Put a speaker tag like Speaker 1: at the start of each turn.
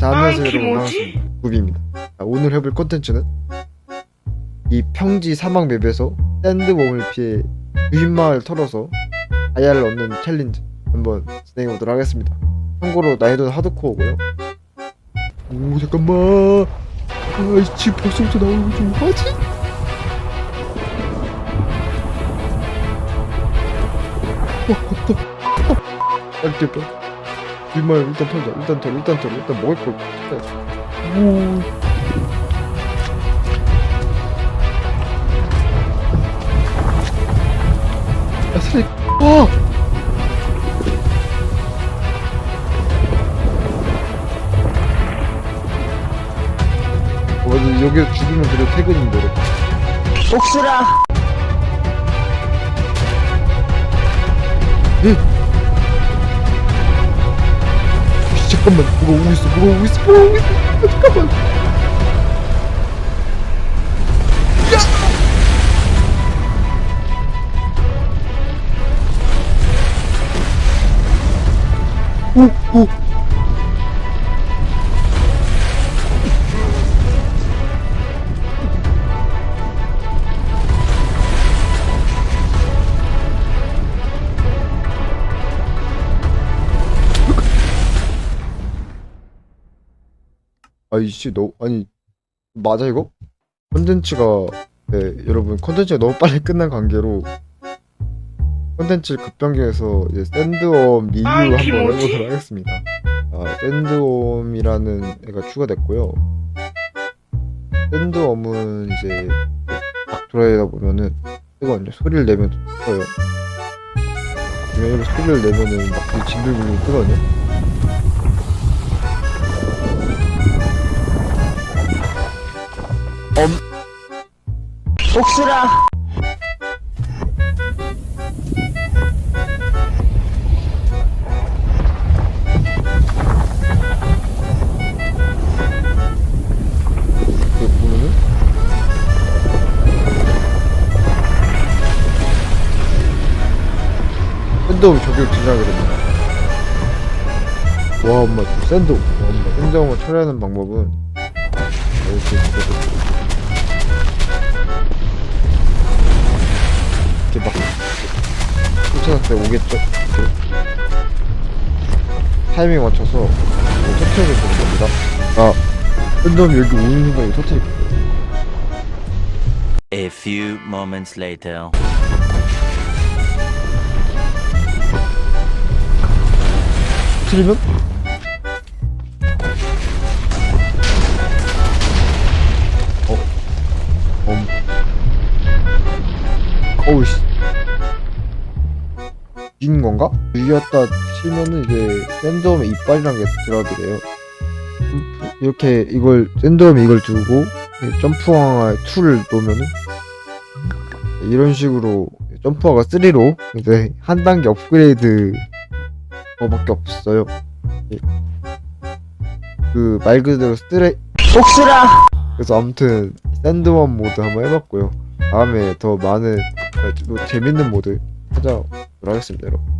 Speaker 1: 자, 안녕하세요
Speaker 2: 아,
Speaker 1: 여러분? 반갑습니다. 구비입니다. 자, 오늘 해볼 콘텐츠는 이 평지 사막 맵에서 샌드웜을 피해 주인마을 털어서 다이아를 얻는 챌린지 한번 진행해 보도록 하겠습니다. 참고로 난이도는 하드코어고요. 오 잠깐만. 아이씨 벌써부터 나오는 거좀 뭐하지? 와 왔다. 빨리 뛰어 빨 리. 주인마을 일단 털자. 일단 털 일단 털 일단 먹을 걸. 찾아야지. 오. 야, 쓰레기. 아! 와, 근데 여기서 죽이면 그래도 퇴근인데.
Speaker 2: 복수라
Speaker 1: 씨, 잠깐만, 뭐가 오고 있어, 뭐가 오고 있어, 뭐가 오고 있어. 아, 잠깐만. 야! 오, 오. 아이씨 너 아니 맞아 이거? 컨텐츠가 네 여러분 컨텐츠가 너무 빨리 끝난 관계로 컨텐츠 급변경해서 이제 샌드웜 리뷰 한번
Speaker 2: 뭐지?
Speaker 1: 해보도록 하겠습니다. 아 샌드웜이라는 애가 추가됐고요. 샌드웜은 이제 막 돌아다니다 보면은 뜨거든요. 소리를 내면 떠요. 왜냐면 소리를 내면은 막 진들굴들 뜨거든요 그 보면은 샌드홈이 저기로 등장하게 됩니다. 와 엄마 저 샌드홈. 와 엄마 샌드홈을 처리하는 방법은 이렇게 오겠죠? 이렇게 타이밍 맞춰서 터트려야 되는 겁니다. 아 샌드홈이 여기 오는 순간에 터트릴게요.
Speaker 3: A few moments later.
Speaker 1: 틀리면? 어? 엄. 어우, 씨. 죽인 건가? 죽였다 치면은 이제 샌드홈에 이빨이란 게 들어가게 돼요. 이렇게 이걸, 샌드홈에 이걸 두고 이 점프왕의 2를 놓으면은 이런 식으로 점프화가 3로 이제 한 단계 업그레이드 거밖에 없어요. 그 말 그대로 스트레
Speaker 2: 복수라
Speaker 1: 그래서 아무튼 샌드원 모드 한번 해봤고요. 다음에 더 많은 또 재밌는 모드 찾아오도록 하겠습니다 여러분.